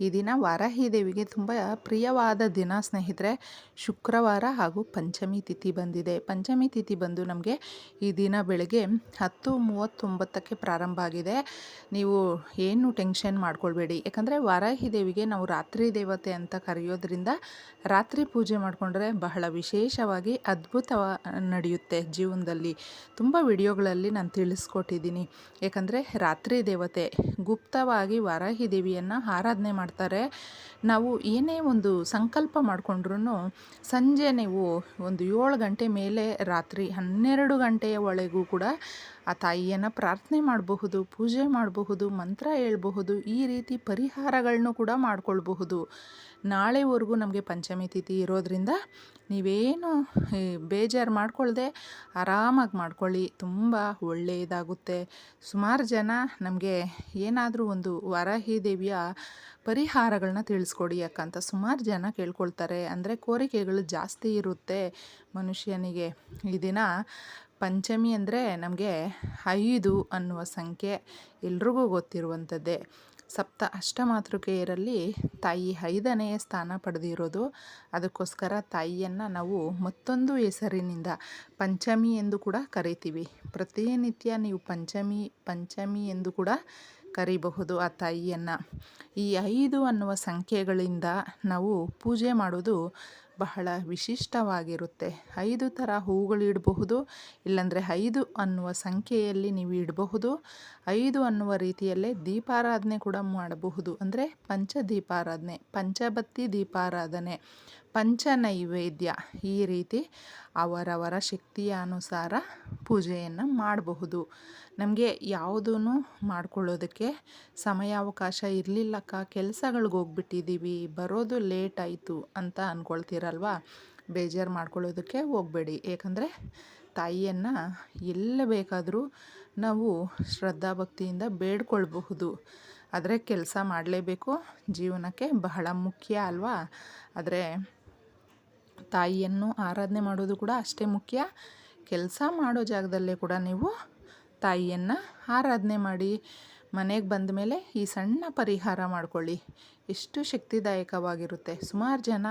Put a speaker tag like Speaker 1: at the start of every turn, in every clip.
Speaker 1: ಈ ದಿನ ವಾರಾಹಿ ದೇವಿಗೆ ತುಂಬ ಪ್ರಿಯವಾದ ದಿನ, ಸ್ನೇಹಿತರೆ. ಶುಕ್ರವಾರ ಹಾಗೂ ಪಂಚಮಿ ತಿಥಿ ಬಂದಿದೆ. ಪಂಚಮಿ ತಿಥಿ ಬಂದು ನಮಗೆ ಈ ದಿನ ಬೆಳಗ್ಗೆ ಹತ್ತು ಮೂವತ್ತೊಂಬತ್ತಕ್ಕೆ ಪ್ರಾರಂಭ ಆಗಿದೆ. ನೀವು ಏನು ಟೆನ್ಷನ್ ಮಾಡ್ಕೊಳ್ಬೇಡಿ. ಯಾಕಂದರೆ ವಾರಾಹಿ ದೇವಿಗೆ ನಾವು ರಾತ್ರಿ ದೇವತೆ ಅಂತ ಕರೆಯೋದ್ರಿಂದ ರಾತ್ರಿ ಪೂಜೆ ಮಾಡಿಕೊಂಡ್ರೆ ಬಹಳ ವಿಶೇಷವಾಗಿ ಅದ್ಭುತ ನಡೆಯುತ್ತೆ ಜೀವನದಲ್ಲಿ. ತುಂಬ ವಿಡಿಯೋಗಳಲ್ಲಿ ನಾನು ತಿಳಿಸ್ಕೊಟ್ಟಿದ್ದೀನಿ. ಯಾಕಂದರೆ ರಾತ್ರಿ ದೇವತೆ ಗುಪ್ತವಾಗಿ ವಾರಾಹಿ ದೇವಿಯನ್ನು ಆರಾಧನೆ ಮಾಡ್ತಾರೆ. ನಾವು ಏನೇ ಒಂದು ಸಂಕಲ್ಪ ಮಾಡಿಕೊಂಡ್ರೂ ಸಂಜೆ ನೀವು ಒಂದು ಏಳು ಗಂಟೆ ಮೇಲೆ ರಾತ್ರಿ ಹನ್ನೆರಡು ಗಂಟೆಯ ಒಳಗೂ ಕೂಡ ಆ ತಾಯಿಯನ್ನು ಪ್ರಾರ್ಥನೆ ಮಾಡಬಹುದು, ಪೂಜೆ ಮಾಡಬಹುದು, ಮಂತ್ರ ಹೇಳ್ಬಹುದು, ಈ ರೀತಿ ಪರಿಹಾರಗಳನ್ನು ಕೂಡ ಮಾಡಿಕೊಳ್ಬಹುದು. ನಾಳೆವರೆಗೂ ನಮಗೆ ಪಂಚಮಿ ತಿಥಿ ಇರೋದರಿಂದ ನೀವೇನು ಬೇಜಾರು ಮಾಡ್ಕೊಳ್ಳದೆ ಆರಾಮಾಗಿ ಮಾಡ್ಕೊಳ್ಳಿ, ತುಂಬ ಒಳ್ಳೆಯದಾಗುತ್ತೆ ಸುಮಾರು ಜನ ನಮಗೆ ಏನಾದರೂ ಒಂದು ವರಾಹಿ ದೇವಿಯ ಪರಿಹಾರಗಳನ್ನ ತಿಳಿಸ್ಕೊಡಿ ಯಾಕಂತ ಸುಮಾರು ಜನ ಕೇಳ್ಕೊಳ್ತಾರೆ. ಅಂದರೆ ಕೋರಿಕೆಗಳು ಜಾಸ್ತಿ ಇರುತ್ತೆ ಮನುಷ್ಯನಿಗೆ. ಈ ದಿನ ಪಂಚಮಿ ಅಂದರೆ ನಮಗೆ ಐದು ಅನ್ನುವ ಸಂಖ್ಯೆ ಎಲ್ರಿಗೂ ಗೊತ್ತಿರುವಂಥದ್ದೇ. ಸಪ್ತ ಅಷ್ಟಮಾತೃಕೆಯರಲ್ಲಿ ತಾಯಿ ಐದನೆಯ ಸ್ಥಾನ ಪಡೆದಿರೋದು. ಅದಕ್ಕೋಸ್ಕರ ತಾಯಿಯನ್ನು ನಾವು ಮತ್ತೊಂದು ಹೆಸರಿನಿಂದ ಪಂಚಮಿ ಎಂದು ಕೂಡ ಕರಿತೀವಿ. ಪ್ರತಿನಿತ್ಯ ನೀವು ಪಂಚಮಿ ಪಂಚಮಿ ಎಂದು ಕೂಡ ಕರಿಬಹುದು ಆ ತಾಯಿಯನ್ನು. ಈ ಐದು ಅನ್ನುವ ಸಂಖ್ಯೆಗಳಿಂದ ನಾವು ಪೂಜೆ ಮಾಡೋದು ಬಹಳ ವಿಶಿಷ್ಟವಾಗಿರುತ್ತೆ. ಐದು ಥರ ಹೂಗಳು ಇಡಬಹುದು. ಇಲ್ಲಾಂದರೆ ಐದು ಅನ್ನುವ ಸಂಖ್ಯೆಯಲ್ಲಿ ನೀವು ಇಡಬಹುದು. ಐದು ಅನ್ನುವ ರೀತಿಯಲ್ಲೇ ದೀಪಾರಾಧನೆ ಕೂಡ ಮಾಡಬಹುದು. ಅಂದರೆ ಪಂಚ ದೀಪಾರಾಧನೆ ಪಂಚಬತ್ತಿ ದೀಪಾರಾಧನೆ ಪಂಚ ನೈವೇದ್ಯ ಈ ರೀತಿ ಅವರವರ ಶಕ್ತಿಯ ಅನುಸಾರ ಪೂಜೆಯನ್ನು ಮಾಡಬಹುದು. ನಮಗೆ ಯಾವುದೂ ಮಾಡ್ಕೊಳ್ಳೋದಕ್ಕೆ ಸಮಯಾವಕಾಶ ಇರಲಿಲ್ಲಕ್ಕ. ಕೆಲಸಗಳಿಗೆ ಹೋಗ್ಬಿಟ್ಟಿದ್ದೀವಿ ಬರೋದು ಲೇಟ್ ಆಯಿತು ಅಂತ ಅಂದ್ಕೊಳ್ತೀರಲ್ವ ಬೇಜಾರು ಮಾಡ್ಕೊಳ್ಳೋದಕ್ಕೆ ಹೋಗಬೇಡಿ. ಏಕೆಂದರೆ ತಾಯಿಯನ್ನು ಎಲ್ಲ ಬೇಕಾದರೂ ನಾವು ಶ್ರದ್ಧಾಭಕ್ತಿಯಿಂದ ಬೇಡ್ಕೊಳ್ಬಹುದು. ಆದರೆ ಕೆಲಸ ಮಾಡಲೇಬೇಕು. ಜೀವನಕ್ಕೆ ಬಹಳ ಮುಖ್ಯ ಅಲ್ವಾ? ಆದರೆ ತಾಯಿಯನ್ನು ಆರಾಧನೆ ಮಾಡೋದು ಕೂಡ ಅಷ್ಟೇ ಮುಖ್ಯ. ಕೆಲಸ ಮಾಡೋ ಜಾಗದಲ್ಲೇ ಕೂಡ ನೀವು ತಾಯಿಯನ್ನು ಆರಾಧನೆ ಮಾಡಿ ಮನೆಗೆ ಬಂದ ಮೇಲೆ ಈ ಸಣ್ಣ ಪರಿಹಾರ ಮಾಡ್ಕೊಳ್ಳಿ. ಎಷ್ಟು ಶಕ್ತಿದಾಯಕವಾಗಿರುತ್ತೆ. ಸುಮಾರು ಜನ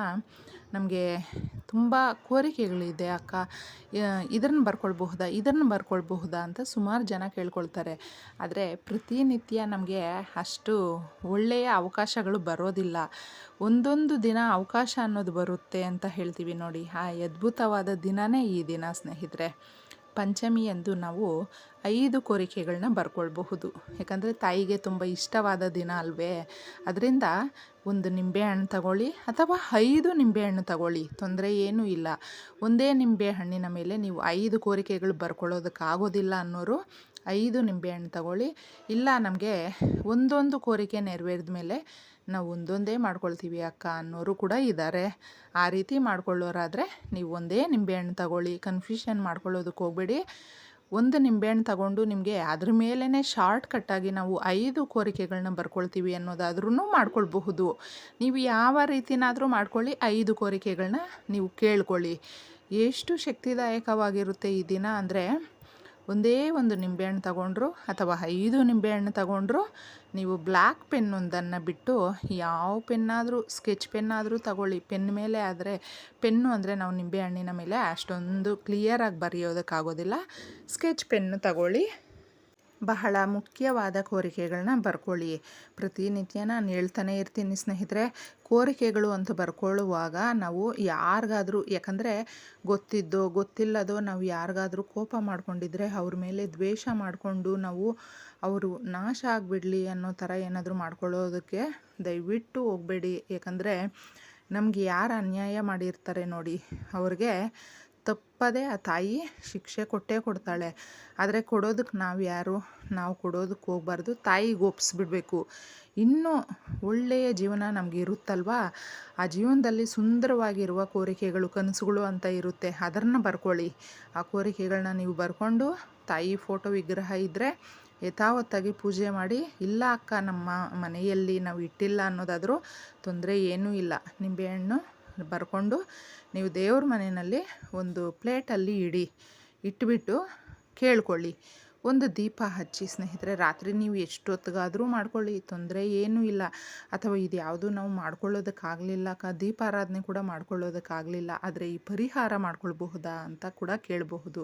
Speaker 1: ನಮಗೆ ತುಂಬ ಕೋರಿಕೆಗಳಿದೆ, ಅಕ್ಕ ಇದನ್ನು ಬರ್ಕೊಳ್ಬಹುದಾ? ಇದನ್ನು ಬರ್ಕೊಳ್ಬಹುದಾ? ಅಂತ ಸುಮಾರು ಜನ ಕೇಳ್ಕೊಳ್ತಾರೆ. ಆದರೆ ಪ್ರತಿನಿತ್ಯ ನಮಗೆ ಅಷ್ಟು ಒಳ್ಳೆಯ ಅವಕಾಶಗಳು ಬರೋದಿಲ್ಲ. ಒಂದೊಂದು ದಿನ ಅವಕಾಶ ಅನ್ನೋದು ಬರುತ್ತೆ ಅಂತ ಹೇಳ್ತೀವಿ ನೋಡಿ. ಆ ಅದ್ಭುತವಾದ ದಿನವೇ ಈ ದಿನ, ಸ್ನೇಹಿತರೆ. ಪಂಚಮಿಯಂದು ನಾವು ಐದು ಕೋರಿಕೆಗಳನ್ನ ಬರ್ಕೊಳ್ಬಹುದು. ಯಾಕಂದರೆ ತಾಯಿಗೆ ತುಂಬ ಇಷ್ಟವಾದ ದಿನ ಅಲ್ವೇ? ಅದರಿಂದ ಒಂದು ನಿಂಬೆಹಣ್ಣು ತಗೊಳ್ಳಿ ಅಥವಾ ಐದು ನಿಂಬೆಹಣ್ಣು ತಗೊಳ್ಳಿ. ತೊಂದರೆ ಏನೂ ಇಲ್ಲ. ಒಂದೇ ನಿಂಬೆ ಹಣ್ಣಿನ ಮೇಲೆ ನೀವು ಐದು ಕೋರಿಕೆಗಳು ಬರ್ಕೊಳ್ಳೋದಕ್ಕಾಗೋದಿಲ್ಲ ಅನ್ನೋರು ಐದು ನಿಂಬೆಹಣ್ಣು ತಗೊಳ್ಳಿ. ಇಲ್ಲ ನಮಗೆ ಒಂದೊಂದು ಕೋರಿಕೆ ನೆರವೇರಿದ ಮೇಲೆ ನಾವು ಒಂದೊಂದೇ ಮಾಡ್ಕೊಳ್ತೀವಿ ಅಕ್ಕ ಅನ್ನೋರು ಕೂಡ ಇದ್ದಾರೆ ಆ ರೀತಿ ಮಾಡ್ಕೊಳ್ಳೋರಾದರೆ ನೀವು ಒಂದೇ ನಿಂಬೆಹಣ್ಣು ತಗೊಳ್ಳಿ ಕನ್ಫ್ಯೂಷನ್ ಮಾಡ್ಕೊಳ್ಳೋದಕ್ಕೆ ಹೋಗಬೇಡಿ. ಒಂದು ನಿಂಬೆಹಣ್ಣು ತಗೊಂಡು ನಿಮಗೆ ಅದ್ರ ಮೇಲೇ ಶಾರ್ಟ್ ಕಟ್ಟಾಗಿ ನಾವು ಐದು ಕೋರಿಕೆಗಳನ್ನ ಬರ್ಕೊಳ್ತೀವಿ ಅನ್ನೋದಾದ್ರೂ ಮಾಡ್ಕೊಳ್ಬಹುದು. ನೀವು ಯಾವ ರೀತಿನಾದರೂ ಮಾಡ್ಕೊಳ್ಳಿ, ಐದು ಕೋರಿಕೆಗಳನ್ನ ನೀವು ಕೇಳ್ಕೊಳ್ಳಿ. ಎಷ್ಟು ಶಕ್ತಿದಾಯಕವಾಗಿರುತ್ತೆ ಈ ದಿನ ಅಂದರೆ ಒಂದೇ ಒಂದು ನಿಂಬೆಹಣ್ಣು ತಗೊಂಡ್ರು ಅಥವಾ ಐದು ನಿಂಬೆಹಣ್ಣು ತಗೊಂಡ್ರು, ನೀವು ಬ್ಲ್ಯಾಕ್ ಪೆನ್ನೊಂದನ್ನು ಬಿಟ್ಟು ಯಾವ ಪೆನ್ನಾದರೂ, ಸ್ಕೆಚ್ ಪೆನ್ನಾದರೂ ತಗೊಳ್ಳಿ. ಪೆನ್ ಮೇಲೆ ಆದರೆ, ಪೆನ್ನು ಅಂದರೆ ನಾವು ನಿಂಬೆಹಣ್ಣಿನ ಮೇಲೆ ಅಷ್ಟೊಂದು ಕ್ಲಿಯರಾಗಿ ಬರೆಯೋದಕ್ಕಾಗೋದಿಲ್ಲ. ಸ್ಕೆಚ್ ಪೆನ್ನು ತಗೊಳ್ಳಿ. ಬಹಳ ಮುಖ್ಯವಾದ ಕೋರಿಕೆಗಳನ್ನ ಬರ್ಕೊಳ್ಳಿ. ಪ್ರತಿನಿತ್ಯ ನಾನು ಹೇಳ್ತಾನೆ ಇರ್ತೀನಿ ಸ್ನೇಹಿತರೆ, ಕೋರಿಕೆಗಳು ಅಂತ ಬರ್ಕೊಳ್ಳುವಾಗ ನಾವು ಯಾರಿಗಾದರೂ, ಯಾಕಂದರೆ ಗೊತ್ತಿದ್ದೋ, ಗೊತ್ತಿಲ್ಲದೋ ನಾವು ಯಾರಿಗಾದರೂ ಕೋಪ ಮಾಡ್ಕೊಂಡಿದ್ರೆ ಅವ್ರ ಮೇಲೆ ದ್ವೇಷ ಮಾಡಿಕೊಂಡು ನಾವು ಅವರು ನಾಶ ಆಗಿಬಿಡಲಿ ಅನ್ನೋ ಥರ ಏನಾದರೂ ಮಾಡ್ಕೊಳ್ಳೋದಕ್ಕೆ ದಯವಿಟ್ಟು ಹೋಗಬೇಡಿ. ಯಾಕಂದರೆ ನಮಗೆ ಯಾರು ಅನ್ಯಾಯ ಮಾಡಿರ್ತಾರೆ ನೋಡಿ, ಅವ್ರಿಗೆ ತಪ್ಪದೇ ಆ ತಾಯಿ ಶಿಕ್ಷೆ ಕೊಟ್ಟೇ ಕೊಡ್ತಾಳೆ. ಆದರೆ ಕೊಡೋದಕ್ಕೆ ನಾವು ಯಾರು? ನಾವು ಕೊಡೋದಕ್ಕೆ ಹೋಗ್ಬಾರ್ದು. ತಾಯಿಗೆ ಒಪ್ಪಿಸ್ಬಿಡ್ಬೇಕು ಇನ್ನೂ ಒಳ್ಳೆಯ ಜೀವನ ನಮಗೆ ಇರುತ್ತಲ್ವಾ? ಆ ಜೀವನದಲ್ಲಿ ಸುಂದರವಾಗಿರುವ ಕೋರಿಕೆಗಳು, ಕನಸುಗಳು ಅಂತ ಇರುತ್ತೆ. ಅದನ್ನು ಬರ್ಕೊಳ್ಳಿ. ಆ ಕೋರಿಕೆಗಳನ್ನ ನೀವು ಬರ್ಕೊಂಡು ತಾಯಿ ಫೋಟೋ ವಿಗ್ರಹ ಇದ್ದರೆ ಯಥಾವತ್ತಾಗಿ ಪೂಜೆ ಮಾಡಿ, ಇಲ್ಲ ಅಕ್ಕ, ನಮ್ಮ ಮನೆಯಲ್ಲಿ ನಾವು ಇಟ್ಟಿಲ್ಲ ಅನ್ನೋದಾದರೂ ತೊಂದರೆ ಏನೂ ಇಲ್ಲ. ನಿಂಬೆಹಣ್ಣು ಬರ್ಕೊಂಡು ನೀವು ದೇವ್ರ ಮನೆಯಲ್ಲಿ ಒಂದು ಪ್ಲೇಟಲ್ಲಿ ಇಡಿ, ಇಟ್ಬಿಟ್ಟು ಕೇಳ್ಕೊಳ್ಳಿ. ಒಂದು ದೀಪ ಹಚ್ಚಿ ಸ್ನೇಹಿತರೆ, ರಾತ್ರಿ ನೀವು ಎಷ್ಟೊತ್ತಿಗಾದರೂ ಮಾಡ್ಕೊಳ್ಳಿ, ತೊಂದರೆ ಏನೂ ಇಲ್ಲ. ಅಥವಾ ಇದು ಯಾವುದು ನಾವು ಮಾಡ್ಕೊಳ್ಳೋದಕ್ಕಾಗಲಿಲ್ಲ, ಕ ದೀಪಾರಾಧನೆ ಕೂಡ ಮಾಡ್ಕೊಳ್ಳೋದಕ್ಕಾಗಲಿಲ್ಲ, ಆದರೆ ಈ ಪರಿಹಾರ ಮಾಡ್ಕೊಳ್ಬಹುದಾ ಅಂತ ಕೂಡ ಕೇಳಬಹುದು.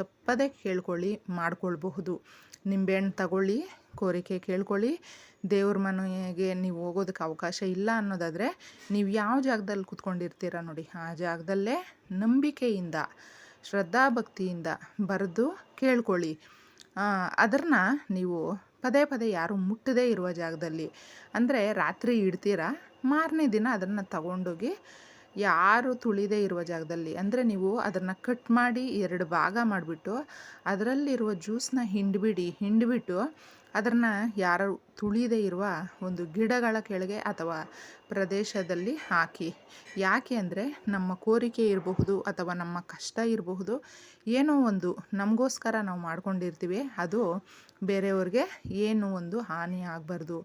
Speaker 1: ತಪ್ಪದೇ ಕೇಳ್ಕೊಳ್ಳಿ, ಮಾಡ್ಕೊಳ್ಬಹುದು. ನಿಂಬೆಹಣ್ಣು ತಗೊಳ್ಳಿ, ಕೋರಿಕೆ ಕೇಳ್ಕೊಳ್ಳಿ. ದೇವ್ರ ಮನೆಗೆ ನೀವು ಹೋಗೋದಕ್ಕೆ ಅವಕಾಶ ಇಲ್ಲ ಅನ್ನೋದಾದರೆ ನೀವು ಯಾವ ಜಾಗದಲ್ಲಿ ಕೂತ್ಕೊಂಡಿರ್ತೀರ ನೋಡಿ, ಆ ಜಾಗದಲ್ಲೇ ನಂಬಿಕೆಯಿಂದ, ಶ್ರದ್ಧಾಭಕ್ತಿಯಿಂದ ಬರೆದು ಕೇಳ್ಕೊಳ್ಳಿ. ಅದನ್ನು ನೀವು ಪದೇ ಪದೇ ಯಾರು ಮುಟ್ಟದೇ ಇರುವ ಜಾಗದಲ್ಲಿ, ಅಂದರೆ ರಾತ್ರಿ ಇಡ್ತೀರಾ, ಮಾರನೇ ದಿನ ಅದನ್ನು ತಗೊಂಡೋಗಿ ಯಾರು ತುಳಿದೇ ಇರುವ ಜಾಗದಲ್ಲಿ, ಅಂದರೆ ನೀವು ಅದನ್ನು ಕಟ್ ಮಾಡಿ ಎರಡು ಭಾಗ ಮಾಡಿಬಿಟ್ಟು, ಅದರಲ್ಲಿರುವ ಜ್ಯೂಸನ್ನ ಹಿಂಡಿಬಿಡಿ, ಹಿಂಡಿಬಿಟ್ಟು ಅದನ್ನು ಯಾರು ತುಳಿದೇ ಇರುವ ಒಂದು ಗಿಡಗಳ ಕೆಳಗೆ ಅಥವಾ ಪ್ರದೇಶದಲ್ಲಿ ಹಾಕಿ. ಯಾಕೆ ಅಂದರೆ ನಮ್ಮ ಕೋರಿಕೆ ಇರಬಹುದು ಅಥವಾ ನಮ್ಮ ಕಷ್ಟ ಇರಬಹುದು. ಏನೋ ಒಂದು ನಮಗೋಸ್ಕರ ನಾವು ಮಾಡ್ಕೊಂಡಿರ್ತೀವಿ. ಅದು ಬೇರೆಯವ್ರಿಗೆ ಏನು ಒಂದು ಹಾನಿ ಆಗಬಾರ್ದು.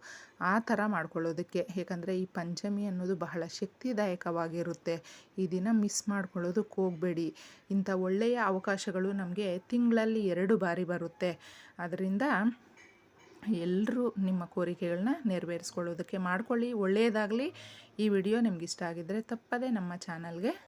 Speaker 1: ಆ ಥರ ಮಾಡ್ಕೊಳ್ಳೋದಕ್ಕೆ. ಏಕೆಂದರೆ ಈ ಪಂಚಮಿ ಅನ್ನೋದು ಬಹಳ ಶಕ್ತಿದಾಯಕವಾಗಿರುತ್ತೆ. ಈ ದಿನ ಮಿಸ್ ಮಾಡ್ಕೊಳ್ಳೋದಕ್ಕೆ ಹೋಗಬೇಡಿ. ಇಂಥ ಒಳ್ಳೆಯ ಅವಕಾಶಗಳು ನಮಗೆ ತಿಂಗಳಲ್ಲಿ ಎರಡು ಬಾರಿ ಬರುತ್ತೆ. ಅದರಿಂದ ಎಲ್ಲರೂ ನಿಮ್ಮ ಕೋರಿಕೆಗಳನ್ನ ನೆರವೇರಿಸ್ಕೊಳ್ಳೋದಕ್ಕೆ ಮಾಡ್ಕೊಳ್ಳಿ. ಒಳ್ಳೆಯದಾಗಲಿ. ಈ ವಿಡಿಯೋ ನಿಮ್ಗೆ ಇಷ್ಟ ಆಗಿದ್ದರೆ ತಪ್ಪದೇ ನಮ್ಮ ಚಾನಲ್ಗೆ